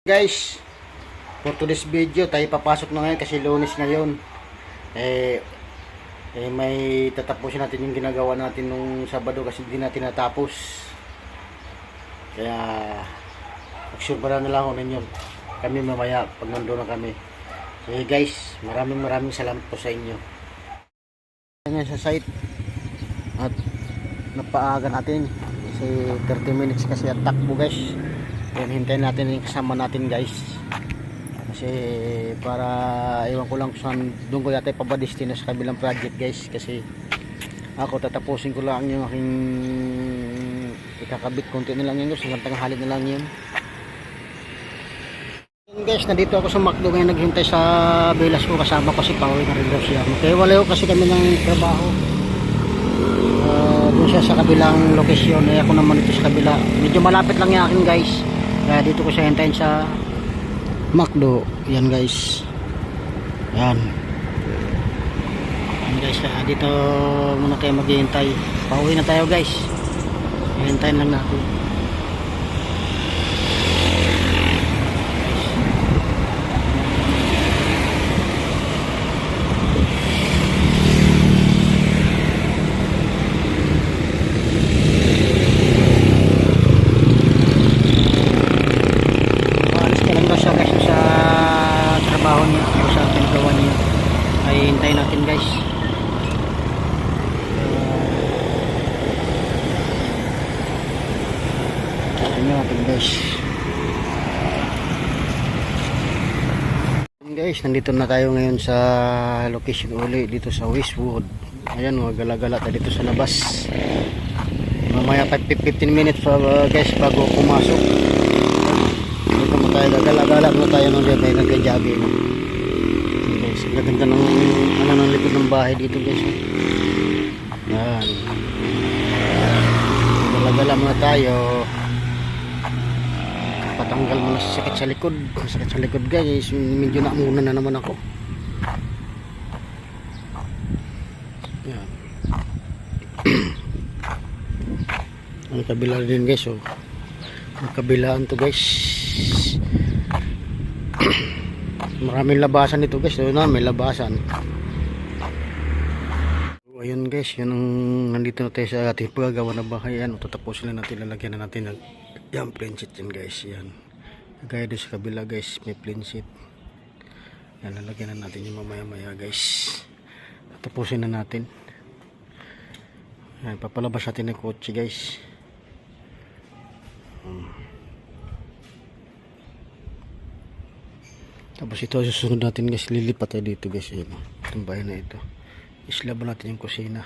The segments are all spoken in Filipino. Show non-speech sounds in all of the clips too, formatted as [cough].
Guys, for today's video, tayo papasok na ngayon kasi lunes ngayon. Eh, eh may tatapusin natin yung ginagawa natin nung Sabado kasi hindi natin natapos. Kaya, magsurbara na lang ako ninyo. Kami mamaya pag nandun na kami. Sige guys, maraming maraming salamat po sa inyo. Sa site at napaaga natin kasi 30 minutes kasi at takbo guys. Yan, hintayin natin yung kasama natin guys. Kasi para ewan ko lang saan doon ko yata ipapadestino sa kabilang project guys. Kasi ako tatapusin ko lang yung aking ikakabit konti na lang yun guys. Hanggang tanghali na lang yun. Yun, guys, nandito ako sa McDo ngayon naghintay sa Velas ko kasama ko si Pauwi na rin daw siya. Kaya wala ko kasi kami ng trabaho. Uh, doon siya sa kabilang lokasyon eh ako naman dito sa kabila medyo malapit lang yung akin guys kaya dito ko siya hintayin sa McDo yan guys. Yan. Yan guys. Kaya dito muna tayo maghihintay. Pauwi na tayo guys. Hintayin lang natin Maalis ka lang daw siya guys sa trabaho niya o sa pinagawa niya ay hintayin natin guys Tingnan natin guys. Guys nandito na tayo ngayon sa location uli dito sa Westwood. Ayan mga gala-gala tayo dito sa labas. Mamaya pa 15 minutes pa uh, guys bago pumasok. Dito mo tayo gagala-gala mo tayo nung dito tayo nagka-jogging guys ang gaganda ng ano ng likod ng bahay dito guys yan gala-gala muna tayo patanggal mo na sa sakit sa likod. Sakit sa likod guys medyo naamuna na naman ako. Yan. [clears throat] Ang kabila din guys oh. Ang kabilaan to guys. [clears throat] Maraming labasan dito guys. So, na may labasan ayun guys yun ang nandito na tayo sa ating paggawa na bahay. Yan tatapusin na natin lalagyan na natin ng yan plain sheet yan guys yan. Gaya doon sa kabila guys may plain yan lalagyan na natin yung mamaya maya guys. Tapusin na natin. Yan papalabas natin ng kotse guys. Tapos ito susunod natin guys, lilipat tayo dito guys. Yun, itong bahay na ito. Islab natin yung kusina.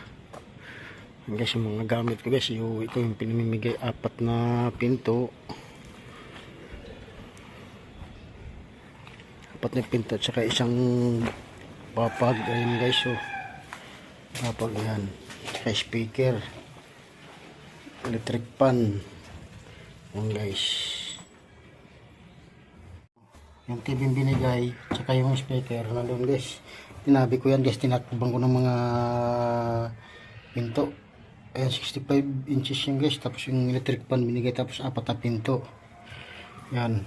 Guys, yung mga gamit ko guys, yung, ito yung pinamimigay apat na pinto. Apat na pinto at saka isang papag. Ayun guys, oh. Papag yan. Saka speaker. Electric pan. Yan guys yung TV binigay tsaka yung speaker nandun guys tinabi ko yan. Guys tinakbang ko ng mga pinto. Ayan 65 inches yan guys. Tapos yung electric pan binigay tapos apat na pinto. Yan.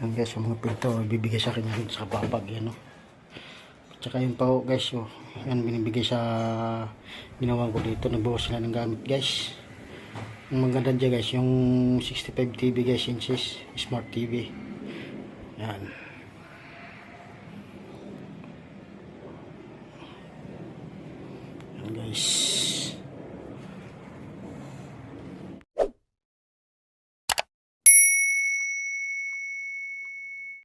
Yan guys yung mga pinto bibigay sa akin yan sa babag yan no? Tsaka yung pao guys oh, yan binibigay sa ginawa ko dito. Nagbawas sila ng gamit guys. Yung maganda dyan guys yung 65 TV guys inches smart TV yan. Yan guys.